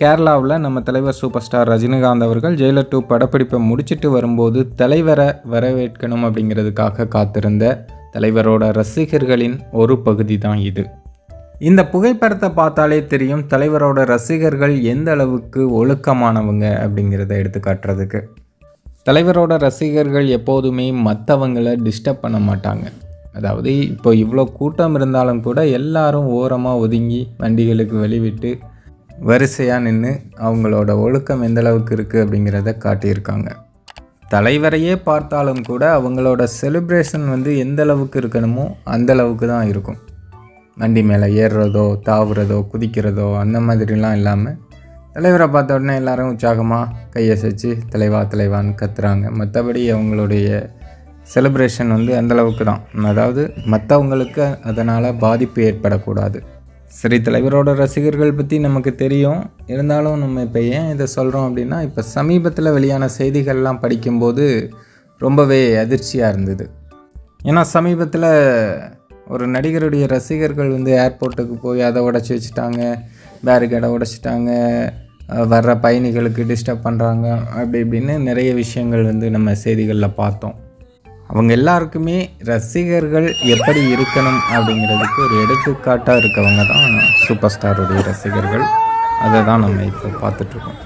கேரளாவில் நம்ம தலைவர் சூப்பர் ஸ்டார் ரஜினிகாந்த் அவர்கள் ஜெயிலர் டூ படப்பிடிப்பை முடிச்சுட்டு வரும்போது தலைவரை வரவேற்கணும் அப்படிங்கிறதுக்காக காத்திருந்த தலைவரோட ரசிகர்களின் ஒரு பகுதி தான் இது. இந்த புகைப்படத்தை பார்த்தாலே தெரியும் தலைவரோட ரசிகர்கள் எந்த அளவுக்கு ஒழுக்கமானவங்க அப்படிங்கிறத எடுத்து காட்டுறதுக்கு. தலைவரோட ரசிகர்கள் எப்போதுமே மற்றவங்களை டிஸ்டர்ப் பண்ண மாட்டாங்க. அதாவது இப்போ இவ்வளோ கூட்டம் இருந்தாலும் கூட எல்லாரும் ஓரமாக ஒதுங்கி வண்டிகளுக்கு வெளிவிட்டு வரிசையாக நின்று அவங்களோட ஒழுக்கம் எந்த அளவுக்கு இருக்குது அப்படிங்கிறத காட்டியிருக்காங்க. தலைவரையே பார்த்தாலும் கூட அவங்களோட செலிப்ரேஷன் வந்து எந்த அளவுக்கு இருக்கணுமோ அந்த அளவுக்கு தான் இருக்கும். வண்டி மேலே ஏறுறதோ தாவுறதோ குதிக்கிறதோ அந்த மாதிரிலாம் இல்லாமல் தலைவரை பார்த்த உடனே எல்லாரும் உற்சாகமாக கையசைச்சு தலைவா தலைவான்னு கத்துறாங்க. மற்றபடி அவங்களுடைய செலிப்ரேஷன் வந்து அந்த அளவுக்கு தான். அதாவது மற்றவங்களுக்கு அதனால் பாதிப்பு ஏற்படக்கூடாது. சரி தலைவரோட ரசிகர்கள் பற்றி நமக்கு தெரியும். இருந்தாலும் நம்ம இப்போ ஏன் இதை சொல்கிறோம் அப்படின்னா இப்போ சமீபத்தில் வெளியான செய்திகள்லாம் படிக்கும்போது ரொம்பவே அதிர்ச்சியாக இருந்தது. ஏன்னா சமீபத்தில் ஒரு நடிகருடைய ரசிகர்கள் வந்து ஏர்போர்ட்டுக்கு போய் அதை உடச்சி வச்சுட்டாங்க பேரிகேடை உடைச்சிட்டாங்க வர்ற பயணிகளுக்கு டிஸ்டர்ப் பண்ணுறாங்க அப்படி இப்படின்னு நிறைய விஷயங்கள் வந்து நம்ம செய்திகளில் பார்த்தோம். அவங்க எல்லாருக்குமே ரசிகர்கள் எப்படி இருக்கணும் அப்படிங்கிறதுக்கு ஒரு எடுத்துக்காட்டாக இருக்கவங்க தான் சூப்பர் ஸ்டாருடைய ரசிகர்கள். அதை தான் நம்ம இப்போ பார்த்துட்ருக்கோம்